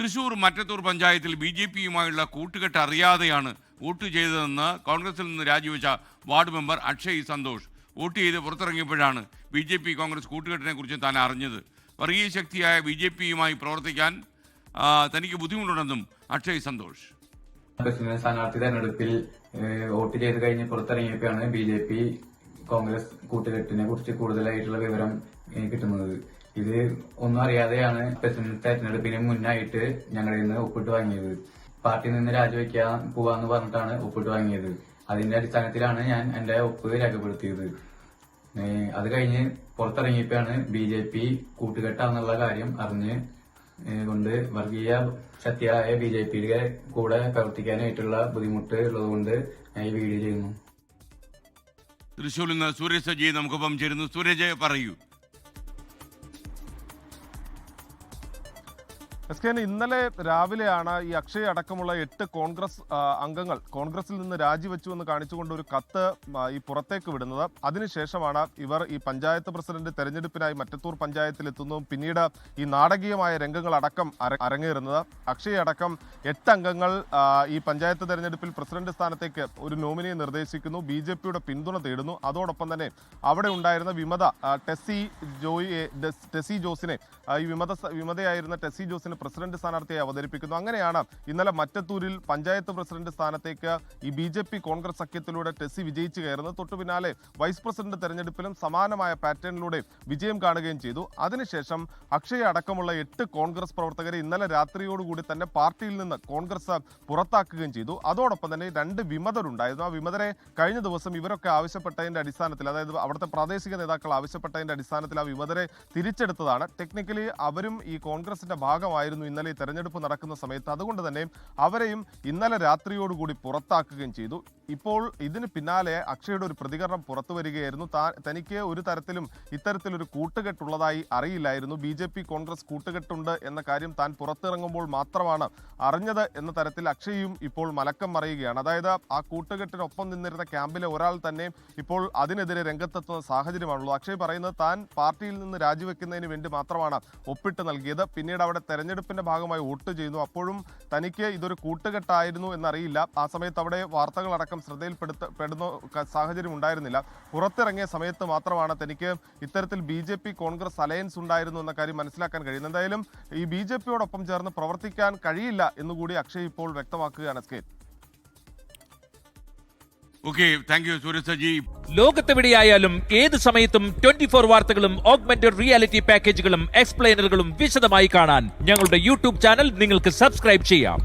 തൃശൂർ മറ്റത്തൂർ പഞ്ചായത്തിൽ B J പിയുമായുള്ള കൂട്ടുകെട്ട് അറിയാതെയാണ് വോട്ട് ചെയ്തതെന്ന് കോൺഗ്രസിൽ നിന്ന് രാജിവെച്ച ward member Akshay Santhosh. Vote ചെയ്ത് പുറത്തിറങ്ങിയപ്പോഴാണ് ബി ജെ പി കോൺഗ്രസ് കൂട്ടുകെട്ടിനെക്കുറിച്ച് താൻ അറിഞ്ഞത്. വർഗീയ ശക്തിയായ ബി ജെ പിയുമായി പ്രവർത്തിക്കാൻ തനിക്ക് ബുദ്ധിമുട്ടുണ്ടെന്നും അക്ഷയ് സന്തോഷ്. സ്ഥാനാർത്ഥി തെരഞ്ഞെടുപ്പിൽ വോട്ട് ചെയ്ത് കഴിഞ്ഞ് പുറത്തിറങ്ങിയപ്പോഴാണ് ബി ജെ പി കോൺഗ്രസ് കൂട്ടുകെട്ടിനെ കുറിച്ച് കൂടുതലായിട്ടുള്ള വിവരം കിട്ടുന്നത്. ഇത് ഒന്നും അറിയാതെയാണ് പ്രസിഡന്റ് തെരഞ്ഞെടുപ്പിന് മുന്നായിട്ട് ഞങ്ങളിൽ നിന്ന് ഒപ്പിട്ട് വാങ്ങിയത്. പാർട്ടിയിൽ നിന്ന് രാജിവെക്കാൻ പോവാന്ന് പറഞ്ഞിട്ടാണ് ഒപ്പിട്ട് വാങ്ങിയത്. അതിന്റെ അടിസ്ഥാനത്തിലാണ് ഞാൻ എന്റെ ഒപ്പ് രേഖപ്പെടുത്തിയത്. അത് കഴിഞ്ഞ് പുറത്തിറങ്ങിയപ്പോഴാണ് ബി ജെ പി കൂട്ടുകെട്ടാന്നുള്ള കാര്യം അറിഞ്ഞ് കൊണ്ട് വർഗീയ ശക്തിയായ ബി ജെ പിയുടെ കൂടെ പ്രവർത്തിക്കാനായിട്ടുള്ള ബുദ്ധിമുട്ട് ഉള്ളതുകൊണ്ട് ഞാൻ ഈ വീഡിയോ ചെയ്യുന്നു. തൃശ്ശൂരിൽ നിന്ന് സൂര്യ സജി നമുക്കൊപ്പം ചേരുന്നു. സൂര്യജയ പറയൂ. എസ് കെ ഇന്നലെ രാവിലെയാണ് ഈ അക്ഷയ അടക്കമുള്ള എട്ട് കോൺഗ്രസ് അംഗങ്ങൾ കോൺഗ്രസിൽ നിന്ന് രാജിവെച്ചു എന്ന് കാണിച്ചുകൊണ്ട് ഒരു കത്ത് ഈ പുറത്തേക്ക് വിടുന്നത്. അതിനുശേഷമാണ് ഇവർ ഈ പഞ്ചായത്ത് പ്രസിഡന്റ് തെരഞ്ഞെടുപ്പിനായി മറ്റത്തൂർ പഞ്ചായത്തിൽ എത്തുന്നതും പിന്നീട് ഈ നാടകീയമായ രംഗങ്ങൾ അടക്കം അര- അരങ്ങേറുന്നത്. അക്ഷയ അടക്കം എട്ട് അംഗങ്ങൾ ഈ പഞ്ചായത്ത് തെരഞ്ഞെടുപ്പിൽ പ്രസിഡന്റ് സ്ഥാനത്തേക്ക് ഒരു നോമിനിയെ നിർദ്ദേശിക്കുന്നു. ബി ജെ പിയുടെ പിന്തുണ തേടുന്നു. അതോടൊപ്പം തന്നെ അവിടെ ഉണ്ടായിരുന്ന വിമത ടെസി ടെസ്സി ജോയി ഡെസ്- ടെസ്സി ജോസിനെ ഈ വിമത വിമതയായിരുന്ന ടെസ്സി ജോസിനെ പ്രസിഡന്റ് സ്ഥാനാർത്ഥിയെ അവതരിപ്പിക്കുന്നു. അങ്ങനെയാണ് ഇന്നലെ മറ്റത്തൂരിൽ പഞ്ചായത്ത് പ്രസിഡന്റ് സ്ഥാനത്തേക്ക് ഈ ബി ജെ പി കോൺഗ്രസ് സഖ്യത്തിലൂടെ ടെസ്സി വിജയിച്ചു കയറുന്നത്. തൊട്ടു പിന്നാലെ വൈസ് പ്രസിഡന്റ് തെരഞ്ഞെടുപ്പിലും സമാനമായ പാറ്റേണിലൂടെ വിജയം കാണുകയും ചെയ്തു. അതിനുശേഷം അക്ഷയ അടക്കമുള്ള എട്ട് കോൺഗ്രസ് പ്രവർത്തകരെ ഇന്നലെ രാത്രിയോടുകൂടി തന്നെ പാർട്ടിയിൽ നിന്ന് കോൺഗ്രസ് പുറത്താക്കുകയും ചെയ്തു. അതോടൊപ്പം തന്നെ രണ്ട് വിമതരുണ്ടായിരുന്നു. ആ വിമതരെ കഴിഞ്ഞ ദിവസം ഇവരൊക്കെ ആവശ്യപ്പെട്ടതിന്റെ അടിസ്ഥാനത്തിൽ അതായത് അവിടുത്തെ പ്രാദേശിക നേതാക്കൾ ആവശ്യപ്പെട്ടതിന്റെ അടിസ്ഥാനത്തിൽ ആ വിമതരെ തിരിച്ചെടുത്തതാണ്. ടെക്നിക്കലി അവരും ഈ കോൺഗ്രസിന്റെ ഭാഗമായിരുന്നു. ഇന്നലെ ഈ തെരഞ്ഞെടുപ്പ് നടക്കുന്ന സമയത്ത്. അതുകൊണ്ട് തന്നെ അവരെയും ഇന്നലെ രാത്രിയോടുകൂടി പുറത്താക്കുകയും ചെയ്തു. ഇപ്പോൾ ഇതിന് പിന്നാലെ അക്ഷയുടെ ഒരു പ്രതികരണം പുറത്തു വരികയായിരുന്നു. തനിക്ക് ഒരു തരത്തിലും ഇത്തരത്തിലൊരു കൂട്ടുകെട്ടുള്ളതായി അറിയില്ലായിരുന്നു. ബി ജെ പി കോൺഗ്രസ് കൂട്ടുകെട്ടുണ്ട് എന്ന കാര്യം താൻ പുറത്തിറങ്ങുമ്പോൾ മാത്രമാണ് അറിഞ്ഞത് എന്ന തരത്തിൽ അക്ഷയും ഇപ്പോൾ മലക്കം മറിയുകയാണ്. അതായത് ആ കൂട്ടുകെട്ടിനൊപ്പം നിന്നിരുന്ന ക്യാമ്പിലെ ഒരാൾ തന്നെ ഇപ്പോൾ അതിനെതിരെ രംഗത്തെത്തുന്ന സാഹചര്യമാണുള്ളത്. അക്ഷയ് പറയുന്നത് താൻ പാർട്ടിയിൽ നിന്ന് രാജിവെക്കുന്നതിന് വേണ്ടി മാത്രമാണ് ഒപ്പിട്ട് നൽകിയത്. പിന്നീട് അവിടെ തെരഞ്ഞെടുപ്പിന്റെ ഭാഗമായി വോട്ട് ചെയ്യുന്നു. അപ്പോഴും തനിക്ക് ഇതൊരു കൂട്ടുകെട്ടായിരുന്നു എന്നറിയില്ല. ആ സമയത്ത് അവിടെ വാർത്തകളടക്കം ശ്രദ്ധയിൽപ്പെടുത്ത പെടുന്ന സാഹചര്യം ഉണ്ടായിരുന്നില്ല. പുറത്തിറങ്ങിയ സമയത്ത് മാത്രമാണ് തനിക്ക് ഇത്തരത്തിൽ B J P Congress alliance ഉണ്ടായിരുന്നു എന്ന കാര്യം മനസ്സിലാക്കാൻ കഴിയുന്നത്. എന്തായാലും ഈ ബി ജെ പിയോടൊപ്പം ചേർന്ന് പ്രവർത്തിക്കാൻ കഴിയില്ല എന്നുകൂടി അക്ഷയ് ഇപ്പോൾ വ്യക്തമാക്കുകയാണ് S K. Okay thank you Sooraj ലോകത്തെവിടെയായാലും ഏത് സമയത്തും ട്വന്റി ഫോർ വാർത്തകളും ഓഗ്മെന്റഡ് റിയാലിറ്റി പാക്കേജുകളും എക്സ്പ്ലെയിനറുകളും വിശദമായി കാണാൻ ഞങ്ങളുടെ യൂട്യൂബ് ചാനൽ നിങ്ങൾക്ക് സബ്സ്ക്രൈബ് ചെയ്യാം.